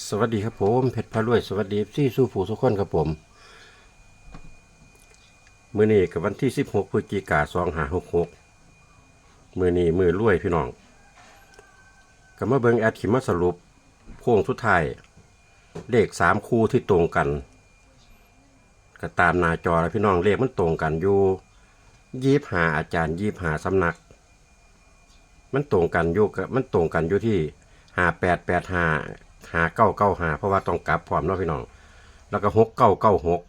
สวัสดีครับผมเพชรพารวย สวัสดีที่สู้ผู้สุขคนครับผมมือนี้กับวันที่ 16พฤศจิกา2566มือนี้มือรวยพี่น้องก็มาเบิงแอดขิมาสรุปโค้งสุดท้ายเลขสามคู่ที่ตรงกันก็ตามหน้าจอแล้วพี่น้องเลขมันตรงกันอยู่ยี่หาอาจารย์ยี่หาสำนัก มันตรงกันอยู่กับมันตรงกันอยู่ที่หาแปดแปดหา หาเก้าเก้าหาเพราะว่าต้องกลับพร้อมเนาะพี่น้อง แล้วก็หกเก้าเก้าหก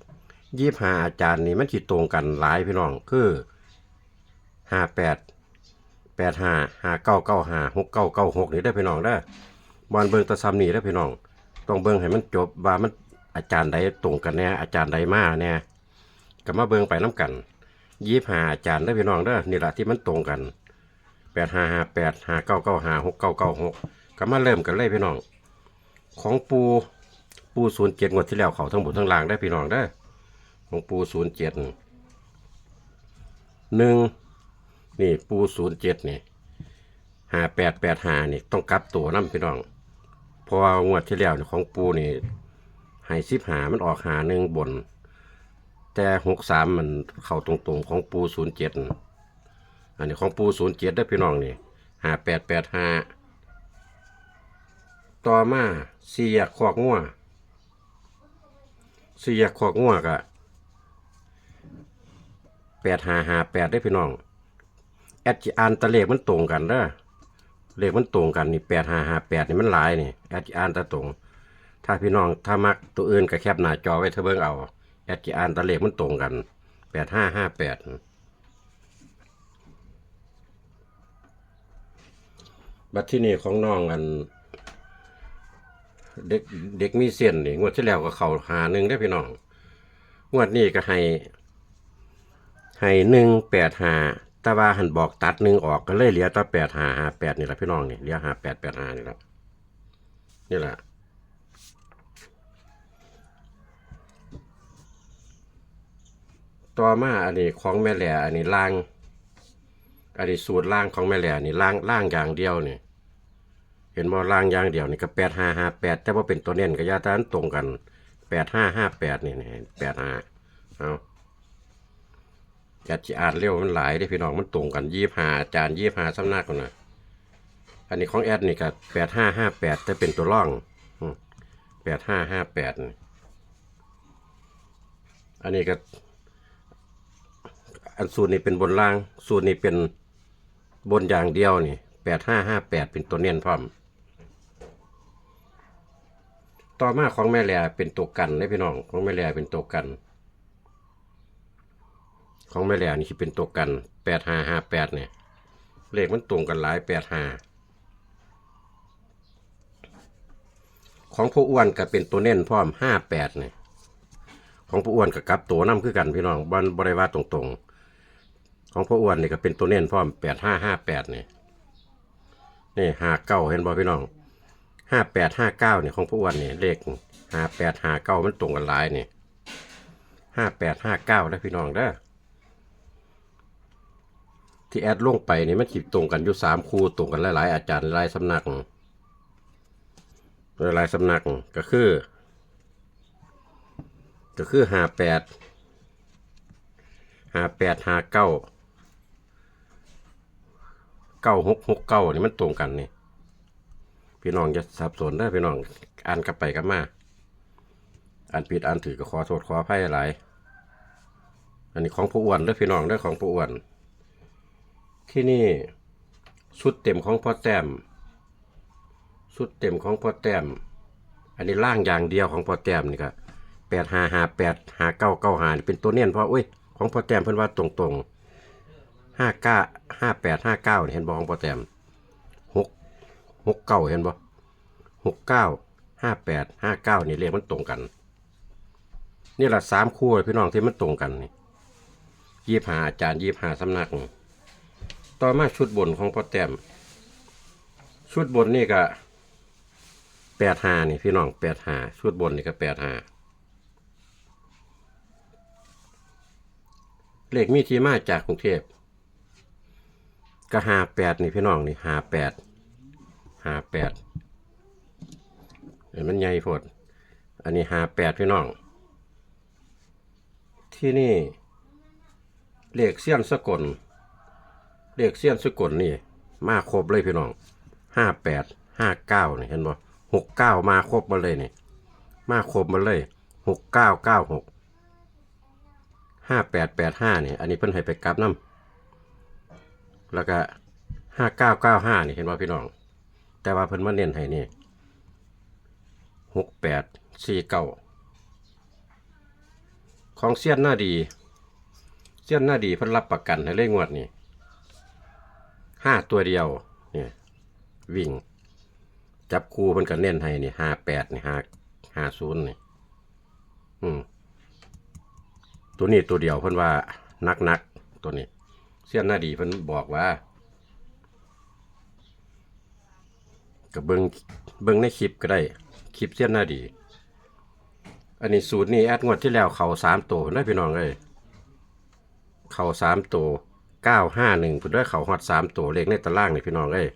ยี่ห้าอาจารย์นี่มันจิตรงกันหลายพี่น้องคือห้าแปดแปดห้าห้าเก้าเก้าห้าหกเก้าเก้าหกนี่ได้พี่น้องได้บอลเบิงตะซ้ำนี่ได้พี่น้อง ต้องเบิงให้มันจบว่ามันอาจารย์ใดตรงกันแน่อาจารย์ใดมาแน่ก็มาเบิงไปน้กันยี่ห้าอาจารย์ได้พี่น้องเด้นี่แหละที่มันตรงกันแปดห้าห้าแปดห้าเก้าเก้าห้าหกเก้าเก้าหกก็มาเริ่มกันเลยพี่น้อง ของปูปูศูนย์เจ็ดงวดที่แล้วเขาทั้งหมดทั้งล่างได้พี่น้องได้ของปูศูนย์เจ็ดหนึ่งนี่ปูศูนย์เจ็ดนี่หาแปดแปดหานี่ต้องกลับตัวน้ำพี่น้องพราะว่างวดที่แล้วนี่ของปูนี่ให้สิบหามันออกหาหนึ่งบน แต่หกสามมันเข้าตรงๆของปูศูนย์เจ็ดอันนี้ของปูศูนย์เจ็ดได้พี่น้องนี่หาแปดแปดหา ต่อมาสี่แยกขอกงัวสี่แยกขอกงัวกะแปดห้าห้าแปดได้พี่น้องแอดจิอันตะเลขมันตรงกันเด้อเลขมันตรงกันนี่แปดห้าห้าแปดนี่มันหลายนี่แอดจิอันตะตรง ถ้าพี่น้องถ้ามักตัวอื่นก็แคบหน้าจอไว้เธอเบิ่งเอาแอดจิอันตะเลขมันตรงกันแปดห้าห้าแปดบัดที่นี่ของน้องอัน เด็กเด็กมีเส้นนี่งวดที่แล้วก็เขาหาหนึ่งได้พี่น้องงวดนี้ก็ให้ ให้หนึ่งแปดหาแต่ว่าหันบอกตัดหนึ่งออกก็เลยเหลือแตัแปดหาหาแปดนี่แหละพี่น้องนี่เหลือหาแปดแปดหานี่แหละนี่แหละต่อมาอันนี้ของแม่แหล่อันนี้ล่างอันนี้สูตรล่างของแม่แหล่นี่ล่างล่างอย่างเดียวนี่ เห็นบ่ล่างอย่างเดียวนี่ก็แปดห้าห้าแปดแต่ว่าเป็นตัวเน้นกับยาตานตรงกันแปดห้าห้าแปดนี่นี่แปดห้าเอาจัดจีอ่านเร็วมันหลายได้พี่น้องมันตรงกันยี่ห้าจารย์ยี่ห้าสำนักกันนะอันนี้ของแอดนี่ก็แปดห้าห้าแปดแต่เป็นตัวร่องแปดห้าห้าแปดอันนี้ก็อันสูตรนี้เป็นบนล่าง สูตรนี้เป็นบนอย่างเดียวนี่แปดห้าห้าแปดเป็นตัวเน้นพร้อม ต่อมาของแม่แหล่เป็นตัวกันนะพี่น้องของแม่แหล่เป็นตัวกัน ของแม่แหล่นี่คือเป็นตัวกันแปดห้าห้าแปดเนี่ยเลขมันตรงกันหลายแปดห้าของผู้อ้วนก็เป็นตัวเน้นพร้อมห้าแปดเนี่ยของผู้อ้วนกับกลับตัวน้ำคือกันพี่น้องบันบริวารตรงๆ ของผู้อ้วนนี่ก็เป็นตัวเน้นพร้อมแปดห้าห้าแปดเนี่ยนี่ห้าเก้าเห็นบ่พี่น้อง ห้าแปดห้าเก้าเนี่ยของผู้อ้วนนี่ยเลขห้าแปดห้าเก้ามันตรงกันหลายเนี่ห้าแปดห้าเก้าแล้วพี่น้องเด้อที่แอดลงไปเนี่ยมันจิบตรงกันอยู่สามคู่ตรงกันหลายๆอาจารย์หลายสำนักหลายสำนักก็คือ ก็คือหาแปดหาแปดหาเก้าเก้าหกหกเก้านี่มันตรงกันนี่ พี่น้องจะสับสนได้พี่น้องอ่านกลับไปกลับมาอ่านผิดอ่านถือก็ขอโทษขออภัยหลายอันนี้ของผู้อ้วนเด้อพี่น้องเด้อของผู้อ้วน ที่นี่ชุดเต็มของพ่อแต้มชุดเต็มของพ่อแต้ม อันนี้ล่างอย่างเดียวของพ่อแต้มนี่ครับแปดห้าห้าแปดห้าเก้าเก้าห้าเป็นตัวเนียนเพราะอุ้ยของพอแต้มเพิ่นว่าตรงตรงห้าเก้าห้าแปดห้าเก้าเห็นบ่ของพอแต้ม หกเก้าเห็นบ่หกเก้าห้าแปดห้าเก้านี่เลขมันตรงกัน นี่แหละสามคู่พี่น้องที่มันตรงกันนี่ยี่หาอาจารย์ยี่หาสำนัก ต่อมาชุดบนของพ่อแต้มชุดบนนี่ก็แปดหานี่พี่น้องแปดหาชุดบนนี่ก็แปดหาเลขมีที่มาจากกรุงเทพก็หาแปดนี่พี่น้องนี่หาแปด หาแปดเอมันใหญ่โพดอันนี้หาแปดพี่น้อง ที่นี่เลขเสี้ยนสกลเลขเสี้ยนสกลนี่ มาครบเลยพี่น้องห้าแปดห้าเก้านี่เห็นบ่หกเก้ามาครบมาเลยนี่ มาครบมาเลยหกเก้าเก้าหกห้าแปดแปดห้านี่ อันนี้เพิ่นให้ไปกลับน้ำแล้วก็ห้าเก้าเก้าห้านี่เห็นบ่พี่น้อง แต่ว่าเพิ่นมาเน้นให้นี่หกแปดสี่เก้าของเสี้ยนหน้าดี เสี้ยนหน้าดีเพิ่นรับประกันให้เลยงวดนี่ห้าตัวเดียวเนี่ยวิ่ง จับคู่เพิ่นก็เน้นให้นี่ห้าแปดนี่ห้าห้าศูนย์นี่อืมตัวนี้ตัวเดียวเพิ่นว่านักนักตัวนี้ เสี้ยนหน้าดีเพิ่นบอกว่า ก็เบิงเบิงในคลิปก็ได้ คลิปเสี้ยนหน้าดี อันนี้สูตรนี้แอดงวดที่แล้วเข่าสามตัวนะพี่น้องเอ้ยเข่าสามตัวเก้าห้าหนึ่งเพิ่นได้เข่าฮอดสามตัวเลขในตารางนี่พี่น้องเอ้ย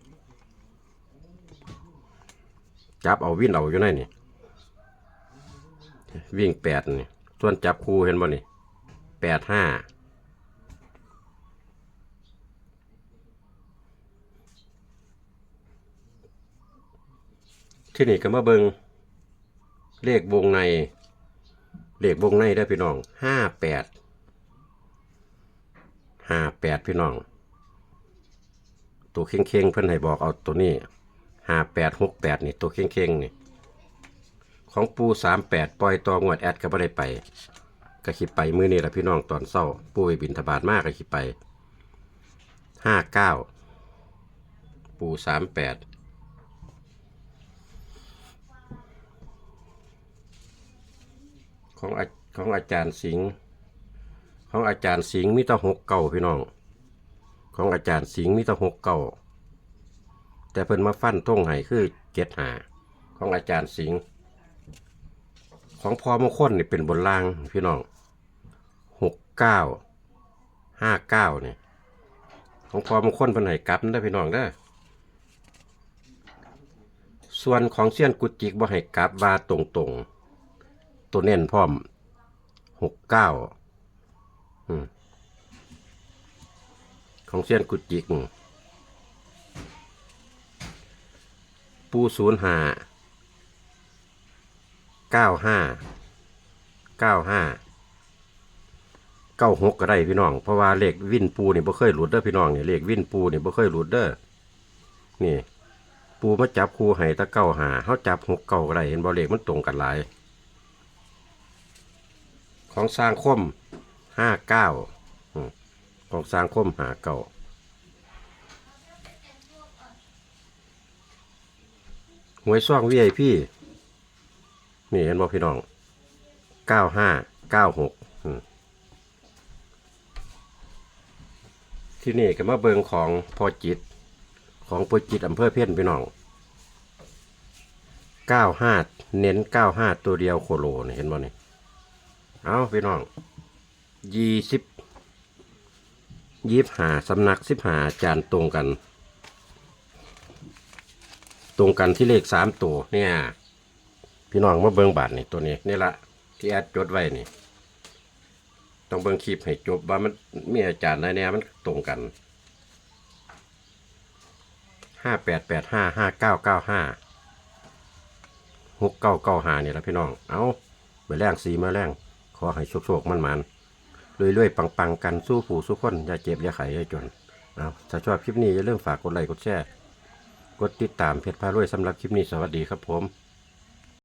จับเอาวิ่นเอาอยู่ในนี่ วิ่งแปดนี่ส่วนจับคู่เห็นบ่นี่แปดห้า ที่นี่ก็มาเบิงเลขวงใน เลขวงในได้พี่น้องห้าแปดห้าแปดพี่น้อง ตัวเข่งๆเพิ่อนให้บอกเอาตัวนี้ห้าแปดหกแปดนี่ตัวเข่งๆนี่ของปูสามแปดปล่อยตัวงวดแอดก็ไม่ได้ไปก็คิดไปมื้อนี้แหละพี่น้องตอนเศร้าปูไปบินทบาทมากก็คิดไปห้าเก้าปูสามแปด ของอาของอาจารย์สิงห์ของอาจารย์สิงห์มีแตหกเก่าพี่น้อง ของอาจารย์สิงห์มีแตหกเก่าแต่เพิ่นมาฟันท่งไห้คือเจ็ดหาของอาจารย์สิงห์ของพอมงคลนี่เป็นบนล่างพี่น้องหกเก้าห้าเก้านี่ของพอมงคลเพิ่นให้กลับนะพี่น้องเด้อส่วนของเซียนกุจิกบ่ให้กลับว่าตรงๆ ตัวเน้นพร้อมหกเก้าของเซียนกุจิก ปูศูนย์ห้าเก้าห้าเก้าห้าเก้าหกก็ได้พี่น้อง เพราะว่าเลขวินปูนี่บ่เคยหลุดเด้อพี่น้องนี่เลขวินปูนี่บ่เคยหลุดเด้อนี่ ปูมาจับคู่ให้ตะเก้าหาเขาจับหกเก้าก็ได้เห็นบ่เลขมันตรงกันหลาย ของสร้างคมห้าเก้าของสร้างคมหาเก้าหวยซ่องวีไอพี่นี่เห็นบ่พี่น้องเก้าห้าเก้าหกที่นี่ก็มาเบิงของพอจิต ของพอจิตอำเภอเพี้ยนพี่น้องเก้าห้าเน้นเก้าห้าตัวเดียวโคโลนี่เห็นบ่นี่ เอาพี่น้องยี่สิบยี่สิบหาสำนักสิบหาจานตรงกัน ตรงกันที่เลขสามตัวเนี่ย พี่น้องมาเบิ้งบาทนี่ตัวนี้นี่ละที่แอดจดไว้นี่ ต้องเบิ้งคลิปให้จบว่ามันมีอาจารย์อะไรเนี่ยมันตรงกันห้าแปดแปดห้าห้าเก้าเก้าห้าหกเก้าเก้าห้านี่ละพี่น้อง เอาไปแรงสีมาแรง ขอให้โชคโชคมันมันๆรวยๆปังๆ กันสู้ผู้สู้คนอย่าเจ็บอย่าไข้อย่าจนเอาถ้าชอบคลิปนี้อย่าลืมฝากกดไลค์กดแชร์กดติดตามเพจพารวยสำหรับคลิปนี้สวัสดีครับผม